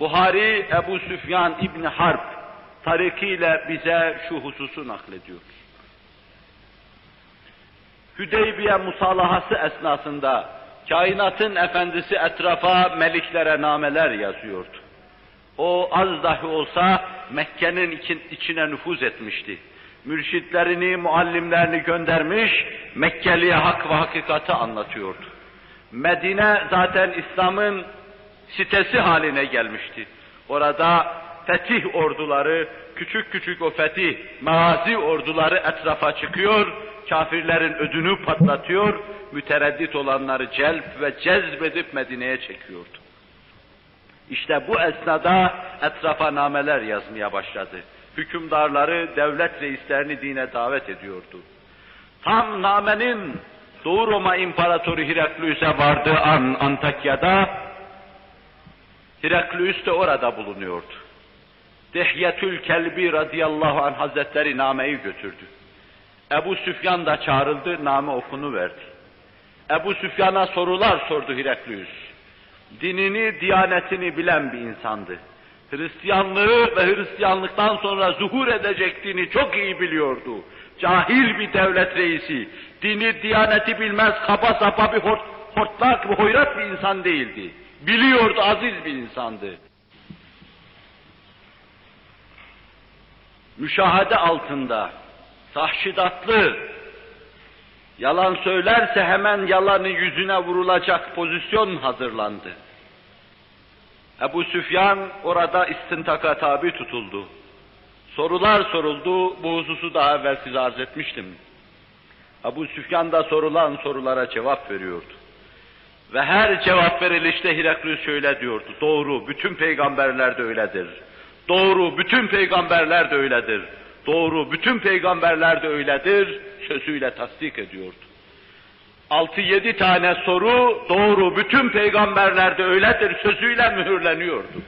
Buhari Ebu Süfyan İbni Harp tarikiyle bize şu hususu naklediyor. Hüdeybiye musalahası esnasında kainatın efendisi etrafa meliklere nameler yazıyordu. O az dahi olsa Mekke'nin içine nüfuz etmişti. Mürşitlerini, muallimlerini göndermiş, Mekkeli'ye hak ve hakikati anlatıyordu. Medine zaten İslam'ın sitesi haline gelmişti. Orada fetih orduları, küçük küçük o fetih, mazi orduları etrafa çıkıyor, kafirlerin ödünü patlatıyor, mütereddit olanları celp ve cezbedip Medine'ye çekiyordu. İşte bu esnada etrafa nameler yazmaya başladı. Hükümdarları, devlet reislerini dine davet ediyordu. Tam namenin Doğu Roma İmparatoru Heraklius'e vardığı an Antakya'da, Heraklius de orada bulunuyordu. Dehyetül Kelbi radıyallahu anh hazretleri nameyi götürdü. Ebu Süfyan da çağrıldı, name okunu verdi. Ebu Süfyan'a sorular sordu Heraklius. Dinini, diyanetini bilen bir insandı. Hristiyanlığı ve Hristiyanlıktan sonra zuhur edecek dini çok iyi biliyordu. Cahil bir devlet reisi, dini, diyaneti bilmez, kaba sapa bir hort, hortlak, bir hoyrat bir insan değildi. Biliyordu, aziz bir insandı. Müşahede altında, tahşidatlı, yalan söylerse hemen yalanı yüzüne vurulacak pozisyon hazırlandı. Ebu Süfyan orada istintaka tabi tutuldu. Sorular soruldu, bu hususu daha evvel size arz etmiştim. Ebu Süfyan da sorulan sorulara cevap veriyordu. Ve her cevap verilişte Heraklius şöyle diyordu, doğru, bütün peygamberler de öyledir. Doğru, bütün peygamberler de öyledir. Doğru, bütün peygamberler de öyledir, sözüyle tasdik ediyordu. Altı yedi tane soru, doğru, bütün peygamberler de öyledir, sözüyle mühürleniyordu.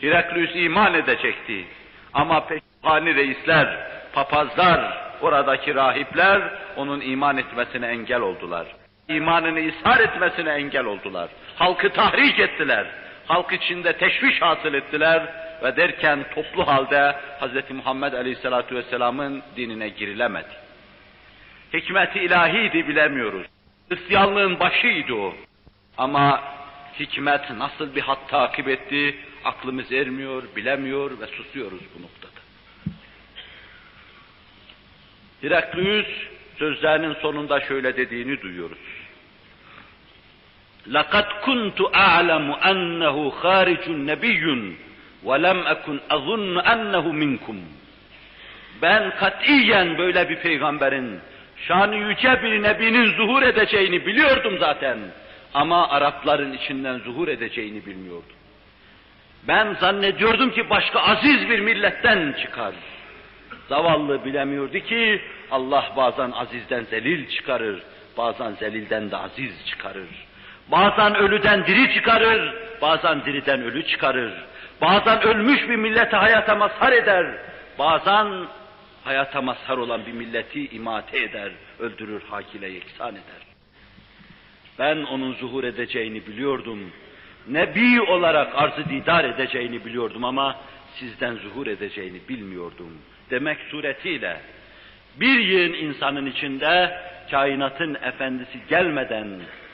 Heraklius iman edecekti. Ama peşhani reisler, papazlar, oradaki rahipler onun iman etmesine engel oldular. İmanını ishar etmesine engel oldular. Halkı tahrik ettiler. Halk içinde teşviş hasıl ettiler ve derken toplu halde Hz. Muhammed Aleyhisselatü Vesselam'ın dinine girilemedi. Hikmeti ilahiydi bilemiyoruz. Hristiyanlığın başıydı o. Ama hikmet nasıl bir hat takip etti, aklımız ermiyor, bilemiyor ve susuyoruz bu noktada. Heraklius sözlerinin sonunda şöyle dediğini duyuyoruz. لَقَدْ كُنْتُ أَعْلَمُ أَنَّهُ خَارِجٌ نَبِيٌّ وَلَمْ أَكُنْ أَظُنُّ أَنَّهُ مِنْكُمْ Ben katiyen böyle bir peygamberin, şanı yüce bir nebinin zuhur edeceğini biliyordum zaten. Ama Arapların içinden zuhur edeceğini bilmiyordum. Ben zannediyordum ki başka aziz bir milletten çıkar. Zavallı bilemiyordu ki Allah bazen azizden zelil çıkarır, bazen zelilden de aziz çıkarır. Bazen ölüden diri çıkarır, bazen diriden ölü çıkarır. Bazen ölmüş bir milleti hayata mazhar eder, bazen hayata mazhar olan bir milleti imate eder, öldürür, hakile yeksan eder. Ben onun zuhur edeceğini biliyordum. Nebi olarak arzı didar edeceğini biliyordum ama sizden zuhur edeceğini bilmiyordum. Demek suretiyle bir yığın insanın içinde kainatın efendisi gelmeden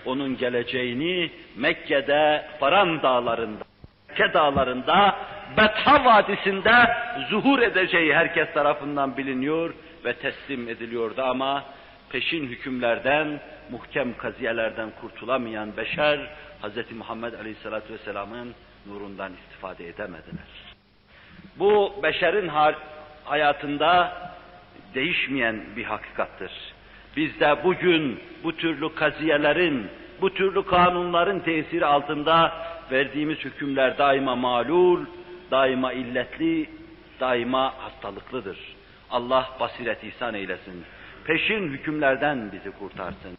onun geleceğini Mekke'de, Faran dağlarında, Mekke dağlarında, Betha Vadisi'nde zuhur edeceği herkes tarafından biliniyor ve teslim ediliyordu ama peşin hükümlerden, muhkem kaziyelerden kurtulamayan beşer, Hz. Muhammed Aleyhisselatü Vesselam'ın nurundan istifade edemediler. Bu beşerin hayatında değişmeyen bir hakikattır. Biz de bugün bu türlü kaziyelerin, bu türlü kanunların tesiri altında verdiğimiz hükümler daima malul, daima illetli, daima hastalıklıdır. Allah basiret ihsan eylesin. Peşin hükümlerden bizi kurtarsın.